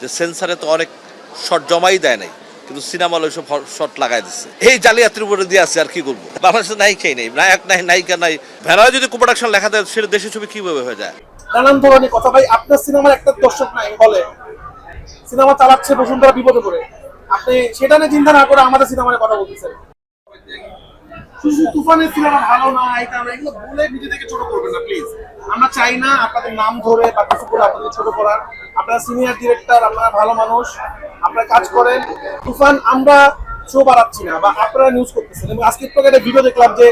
যে সেন্সারে তো অনেক শট জমাই দেয় নাই, কিন্তু সিনেমা হলে শট লাগাই দিচ্ছে এই জালিয়াতির উপরে দিয়ে আছে, আর কি করব? বাংলাদেশে নায়িকাই নেই, নায়ক নাই, নায়িকা নাই। ভেড়ায় যদি প্রোডাকশন লেখা দেয়, সেটা দেশের ছবি কীভাবে হয়ে যায়? নানান ধরনের কথা। ভাই, আপনার সিনেমার একটা দর্শক নাই হলে সিনেমা চালাচ্ছে বসুন্ধরা বিপদে পড়ে। আপনি সেটা নিয়ে চিন্তা না করে আমাদের সিনেমা নিয়ে কথা বলতেছেন। শুধু তুফানের সিনেমা ভালো না আমরা এগুলো বলে নিজে থেকে ছোট করবেন না প্লিজ আমরা চাই না আপনাদের নাম ধরে বা কিছু করে আপনাদের ছোট করার। আপনারা সিনিয়র ডিরেক্টর আপনারা ভালো মানুষ, আপনারা কাজ করেন। তুফান, আমরা শো বাড়াচ্ছি না, বা আপনারা নিউজ করতেছেন। এবং আজকে একটু একটা ভিডিও দেখলাম যে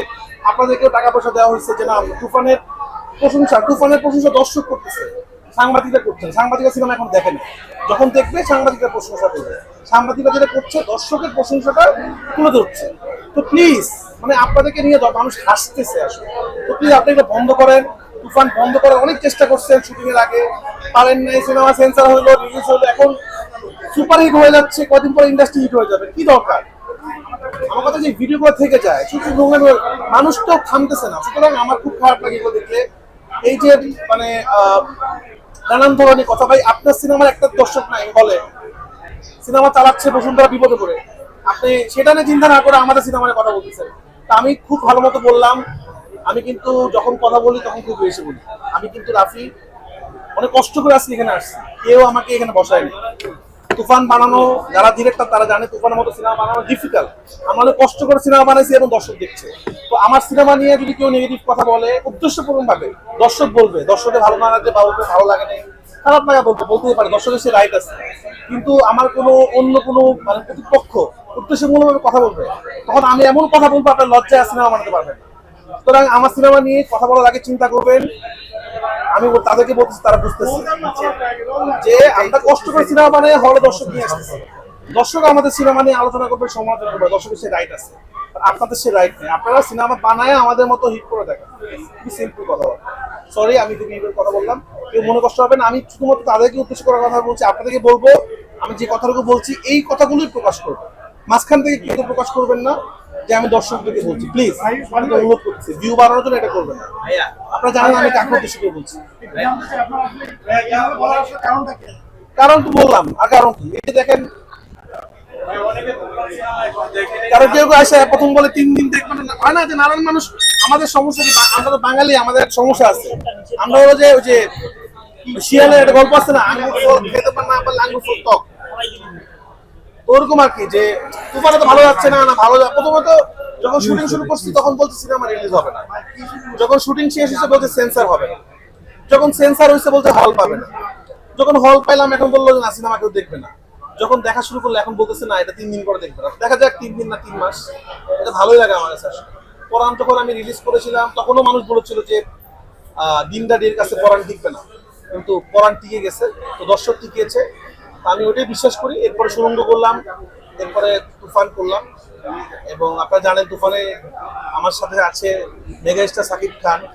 আপনাদেরকেও টাকা পয়সা দেওয়া হয়েছে, যে না, তুফানের প্রশংসা তুফানের প্রশংসা দর্শক করতেছে, সাংবাদিকরা করছেন। সাংবাদিকরা সিনেমা এখন দেখেন যখন দেখবে, সাংবাদিকরা প্রশংসা করবে। সাংবাদিকরা যেটা করছে, দর্শকের প্রশংসাটা তুলে ধরছে। তো প্লিজ মানে আপনাদেরকে নিয়ে মানুষ হাসতেছে আসলে। তো প্লিজ আপনি এটা বন্ধ করেন। তুফান বন্ধ করার অনেক চেষ্টা করছেন শুটিং এর আগে। পারেন নাই, সিনেমা সেন্সার হলো রিলিজ হলো, এখন সুপার হিট হয়ে যাচ্ছে, কদিন পরে ইন্ডাস্ট্রি হিট হয়ে যাবে। কি দরকার? আমার কথা যে ভিডিওগুলো থেকে যায় শুধু মানুষ তো থামতেছে না। সুতরাং আমার খুব খারাপ লাগে এগুলো দেখলে। এই যে মানে নানান ধরনের কথা। ভাই, আপনার সিনেমার একটা দর্শক নাই বলে। সিনেমা চালাচ্ছে বসুন্ধরা বিপদে পড়ে। আপনি সেটা নিয়ে চিন্তা না করে আমাদের সিনেমা নিয়ে কথা বলতেছেন। তা আমি খুব ভালো মতো বললাম। আমি কিন্তু যখন কথা বলি তখন খুব বেশি বলি। আমি কিন্তু রাফি, অনেক কষ্ট করে আসছি এখানে আসছি। কেউ আমাকে এখানে বসায়নি। তুফান বানানো, যারা ডিরেক্টর তারা জানে তুফানের মতো সিনেমা বানানো ডিফিকাল্ট অনেক কষ্ট করে সিনেমা বানাইছি এবং দর্শক দেখছে। তো আমার সিনেমা নিয়ে যদি কেউ নেগেটিভ কথা বলে উদ্দেশ্যপূর্ণ ভাবে দর্শক বলবে দর্শকের ভালো না লাগলে বা বলবে ভালো লাগে নাই, খারাপ লাগা বলতে বলতেই পারে, দর্শকের সে রাইট আছে। কিন্তু আমার কোনো অন্য কোনো মানে প্রতিপক্ষ উদ্দেশ্যমূলকভাবে কথা বলবে, তখন আমি এমন কথা বলব আপনার লজ্জায় সিনেমা বানাতে পারবেন না। সুতরাং আমার সিনেমা নিয়ে কথা বলার আগে চিন্তা করবেন। আমি তাদেরকে বলতেছি, তারা বুঝতেছে যে আমরা কষ্ট করে সিনেমা বানাই হলে দর্শক নিয়ে আসতেছি। দর্শক আমাদের সিনেমা নিয়ে আলোচনা করবে, সমালোচনা করবে, দর্শকের সে রাইট আছে। আপনাদের সে রাইট নেই। আপনারা সিনেমা বানায় আমাদের মতো হিট করে দেখেন। খুবই সিম্পল কথা সরি আমি তুমি কথা বললাম। কেউ মনে কষ্ট হবে না। আমি শুধুমাত্র তাদেরকে উদ্দেশ্য করার কথা বলছি। আপনাদেরকে বলব, আমি যে কথাগুলো বলছি, এই কথাগুলোই প্রকাশ করব। মাঝখান থেকে কেউ প্রকাশ করবেন না? যে আমি দর্শকদেরকে বলছি। প্লিজ অনুরোধ করছি ভিউ বাড়ানোর জন্য এটা করবেন না। আপনারা জানেন আমি কাকে উদ্দেশ্য করে বলছি। কারণ তো বললাম, আর কারণ কি? এই যে দেখেন, কারণ কেউ আসে, প্রথম বলে তিন দিন দেখবেন হয় না যে নানান মানুষ আমাদের সমস্যা কি? আমরা তো বাঙালি, আমাদের সমস্যা আছে। আমরা হলো যে ওই যে শিয়ালের একটা গল্প আছে না? আঙ্গুর খেতে না পারলে আঙ্গুর টক ওরকম আর কি, যে তুফানে তো ভালো যাচ্ছে না না ভালো প্রথমত যখন শুটিং শুরু করছি তখন বলছে সিনেমা রিলিজ হবে না। যখন শুটিং শেষ হয়েছে বলছে সেন্সার হবে না। যখন সেন্সার হয়েছে বলছে হল পাবে না। যখন হল পাইলাম, এখন বলল যে না সিনেমা কেউ দেখবে না। যখন দেখা শুরু করল, এখন বলতেছে না, এটা তিন দিন পরে দেখবে না। দেখা যাক তিন দিন না তিন মাস। এটা ভালোই লাগে আমার কাছে। পরান যখন আমি রিলিজ করেছিলাম, তখনও মানুষ বলেছিল যে দিনটা ডের কাছে পরান টিকবে না। কিন্তু পরান টিকে গেছে, তো দর্শক টিকিয়েছে। আমি ওটাই বিশ্বাস করি। এরপরে সুরঙ্গ করলাম, এরপরে তুফান করলাম। এবং আপনারা জানেন, তুফানে আমার সাথে আছে মেগা স্টার সাকিব খান।